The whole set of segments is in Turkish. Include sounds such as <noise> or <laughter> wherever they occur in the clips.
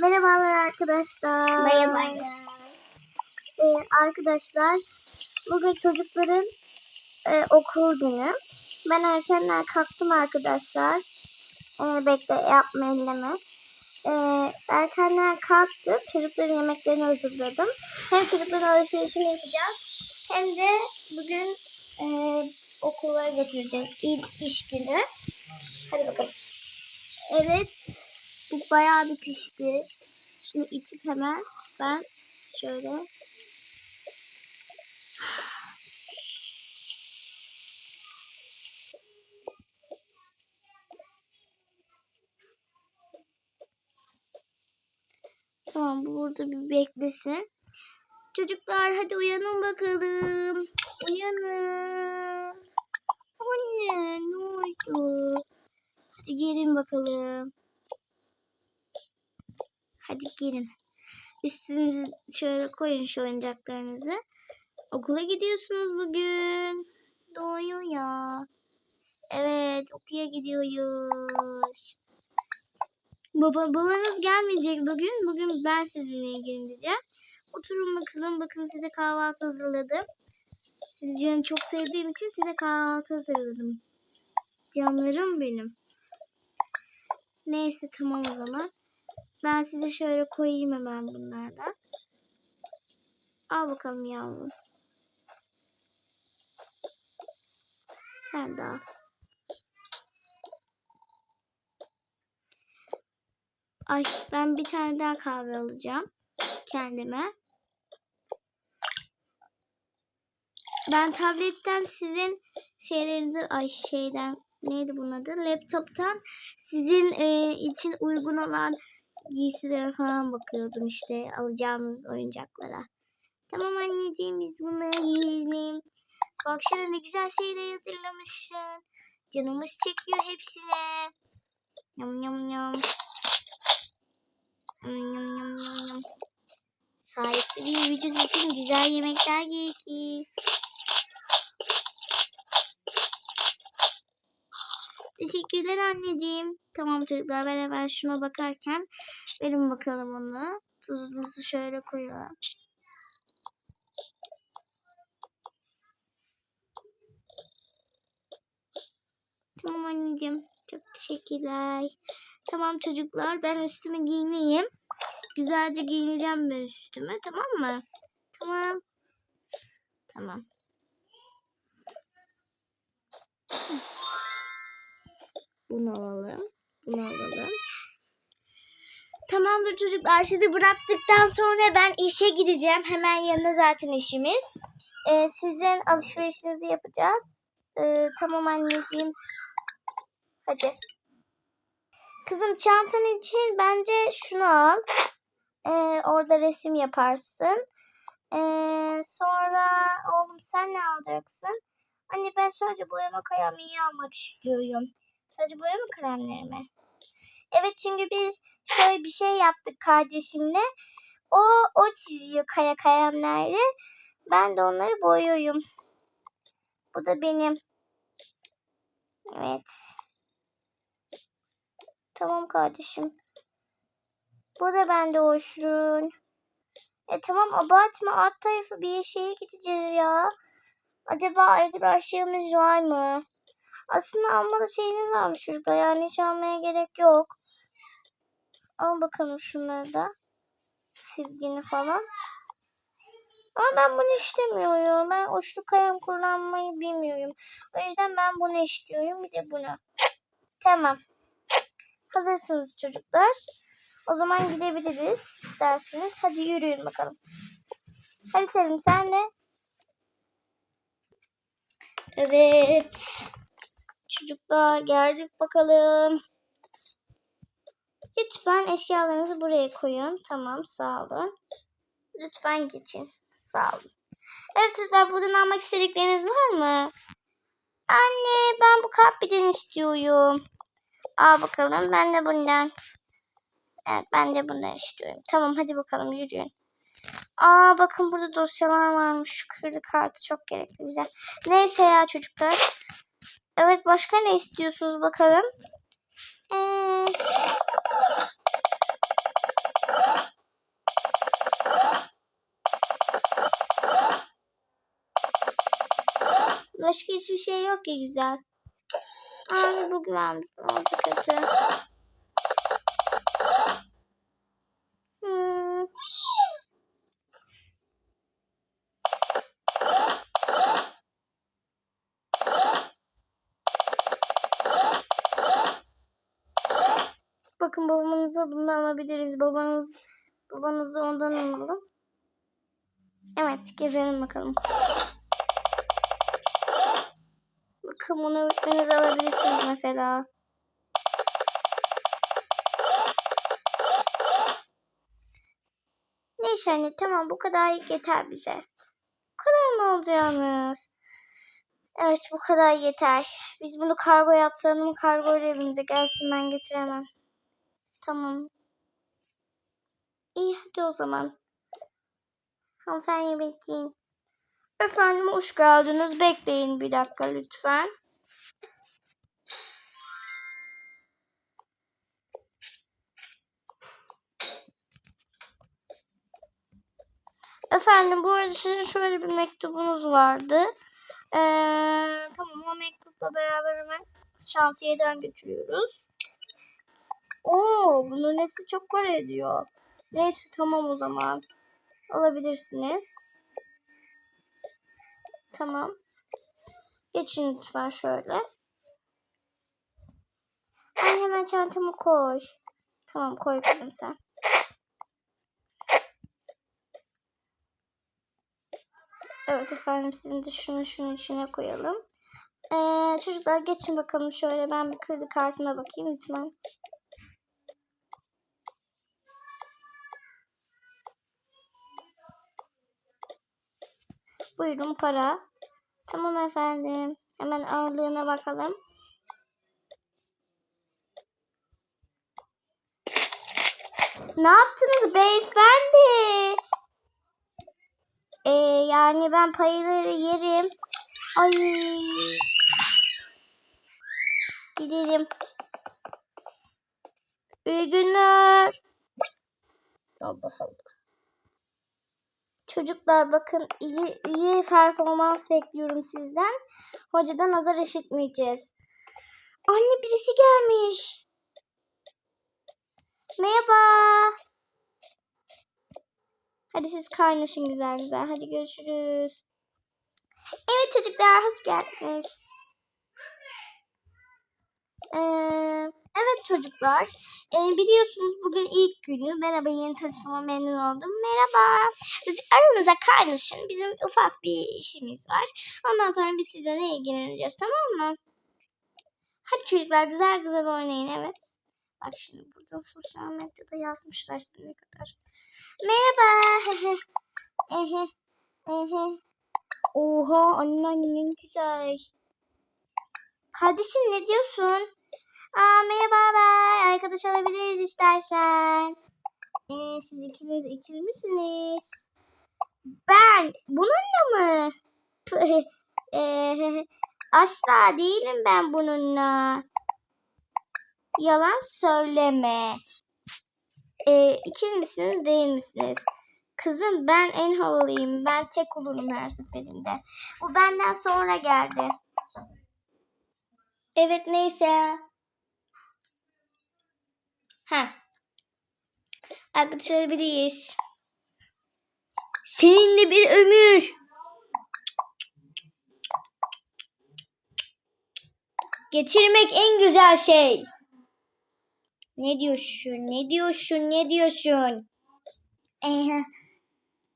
Merhabalar arkadaşlar. Merhabalar. Ee, arkadaşlar bugün çocukların e, okul günü. Ben erkenden kalktım arkadaşlar. Ee, bekle yapma elleme. Ee, erkenden kalktım. Çocukların yemeklerini hazırladım. Hem çocukların alışverişini yapacağız. Hem de bugün e, okullara götüreceğiz. İlk iş günü. Hadi bakalım. Evet. Bu bayağı bir pişti. Şunu içip hemen ben şöyle Tamam bu burada bir beklesin. Çocuklar hadi uyanın bakalım. Uyanın. Anne ne oldu? Hadi gelin bakalım. Hadi gelin. Üstünüzü şöyle koyun şu oyuncaklarınızı. Okula gidiyorsunuz bugün. Doğuyor ya. Evet okula gidiyoruz. Baba, babanız gelmeyecek bugün. Bugün ben sizinle ilgileneceğim. Oturun bakalım. Bakın size kahvaltı hazırladım. Canım çok sevdiğim için size kahvaltı hazırladım. Canlarım benim. Neyse tamam o zaman. Ben size şöyle koyayım hemen bunlardan. Al bakalım yavrum. Sen de al. Ay ben bir tane daha kahve alacağım kendime. Ben tabletten sizin şeylerinizi ay şeyden neydi bunun adı? Laptop'tan sizin e, için uygun olan giysilere falan bakıyordum işte alacağımız oyuncaklara. Tamam anneciğim biz bunları giyelim. Baksana ne güzel şeyler hazırlamışsın. Canımız çekiyor hepsine. Yum yum yum. Yum yum yum yum yum. Sahipli bir vücut için güzel yemekler gerekir. Teşekkürler anneciğim. Tamam çocuklar ben hemen şuna bakarken verin bakalım onu. Tuzumuzu şöyle koyalım. Tamam anneciğim. Çok teşekkürler. Tamam çocuklar ben üstümü giyineyim. Güzelce giyineceğim ben üstüme tamam mı? Tamam. Tamam. Bunu alalım. Bunu alalım. Tamamdır çocuklar sizi bıraktıktan sonra ben işe gideceğim. Hemen yanında zaten işimiz. Ee, sizin alışverişinizi yapacağız. Ee, tamam anneciğim. Hadi. Kızım çantan için bence şunu al. Ee, orada resim yaparsın. Ee, sonra oğlum sen ne alacaksın? Anne ben sadece boyama kalemi almak istiyorum. Sadece boyama kalemlerimi. Evet çünkü biz şöyle bir şey yaptık kardeşimle. O o çiziyor kaya kalemlerle. Ben de onları boyuyorum. Bu da benim. Evet. Tamam kardeşim. Bu da bende olsun. E tamam abartma alt tarafı bir şeye gideceğiz ya. Acaba arkadaşlarımız var mı? Aslında almalı şeyiniz varmış şurada. Yani hiç almaya gerek yok. Al bakalım şunları da. Çizgini falan. Ama ben bunu istemiyorum. Ben uçlu kalem kullanmayı bilmiyorum. O yüzden ben bunu istiyorum. Bir de bunu. Tamam. Hazırsınız çocuklar. O zaman gidebiliriz isterseniz. Hadi yürüyün bakalım. Hadi Selim sen de. Evet. Çocuklar geldik bakalım. Lütfen eşyalarınızı buraya koyun. Tamam sağ olun. Lütfen geçin. Sağ olun. Evet çocuklar buradan almak istedikleriniz var mı? Anne ben bu kapiden istiyorum. Al bakalım ben de bundan. Evet ben de bundan istiyorum. Tamam hadi bakalım yürüyün. Aa bakın burada dosyalar varmış. Şu kredi kartı çok gerekli bize. Neyse ya çocuklar. Evet başka ne istiyorsunuz bakalım? Hmm. Başka hiçbir şey yok ki güzel. Abi bu güvenmiş oldu kötü. Babamıza bunu alabiliriz. Babanız babanızı ondan alalım. Evet gezelim bakalım. Bakın bunu öğretmeniz alabilirsiniz mesela. Neyse anne tamam bu kadar yeter bize. Bu kadar mı alacağınız? Evet bu kadar yeter. Biz bunu kargo yaptıralım. Kargo evimize gelsin ben getiremem. Tamam. İyi hadi o zaman. Hanımefendi bekleyin. Efendim hoş geldiniz. Bekleyin bir dakika lütfen. Efendim bu arada sizin şöyle bir mektubunuz vardı. Ee, tamam o mektupla beraber hemen şantiyeden geçiyoruz. Oo bunların hepsi çok para ediyor. Neyse tamam o zaman. Alabilirsiniz. Tamam. Geçin lütfen şöyle. Ay hemen çantamı koy. Tamam koy kızım sen. Evet efendim sizin de şunu şunun içine koyalım. Ee, çocuklar geçin bakalım şöyle ben bir kredi kartına bakayım lütfen. Buyurun para. Tamam efendim. Hemen ağırlığına bakalım. Ne yaptınız beyefendi? Ee, yani ben payları yerim. Ay. Gidelim. İyi günler. Allah Allah. Çocuklar bakın iyi, iyi performans bekliyorum sizden. Hocadan azar işitmeyeceğiz. Anne birisi gelmiş. Merhaba. Hadi siz kaynaşın güzel güzel. Hadi görüşürüz. Evet çocuklar hoş geldiniz. Ee, evet çocuklar. Ee, biliyorsunuz bugün ilk günü. Merhaba yeni tanıştığıma memnun oldum. Merhaba. Aranıza kaynaşın. Bizim ufak bir işimiz var. Ondan sonra biz sizinle ilgileneceğiz tamam mı? Hadi çocuklar güzel güzel oynayın evet. Bak şimdi burada sosyal medyada yazmışlar size ne kadar. Merhaba. Ehe. Ehe. Oha annen ne güzel. Kardeşim ne diyorsun? Aa merhaba. Arkadaş olabiliriz istersen. Ee, siz ikiniz ikiz misiniz? Ben bununla mı? <laughs> ee, <laughs> asla değilim ben bununla. Yalan söyleme. Ee, ikiz misiniz değil misiniz? Kızım ben en havalıyım. Ben tek olurum her seferinde. Bu benden sonra geldi. Evet neyse. Ha. Arkadaş olabiliriz. Seninle bir ömür. Geçirmek en güzel şey. Ne diyorsun? Ne diyorsun? Ne diyorsun? Ee,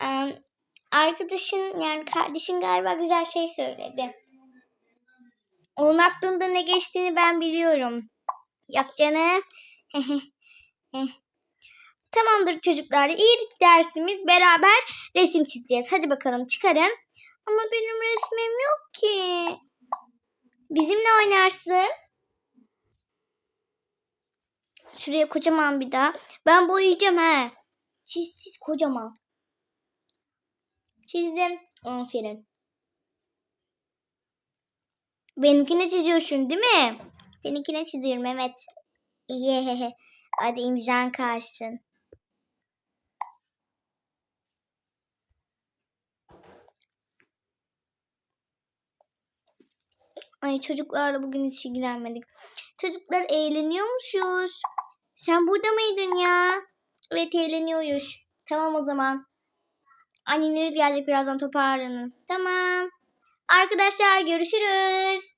um, arkadaşın yani kardeşin galiba güzel şey söyledi. Onun aklında ne geçtiğini ben biliyorum. Yok canım. <laughs> Tamamdır çocuklar. İlk dersimiz beraber resim çizeceğiz. Hadi bakalım çıkarın. Ama benim resmim yok ki. Bizimle oynarsın. Şuraya kocaman bir daha. Ben boyayacağım he. Çiz çiz kocaman. Çizdim. Aferin. Benimkine çiziyorsun değil mi? Seninkine çiziyorum evet. İyi. Hadi imzan karşın. Ay çocuklarla bugün hiç ilgilenmedik. Çocuklar eğleniyormuşuz. Sen burada mıydın ya? Evet eğleniyoruz. Tamam o zaman. Anneniz gelecek birazdan toparlanın. Tamam. Arkadaşlar görüşürüz.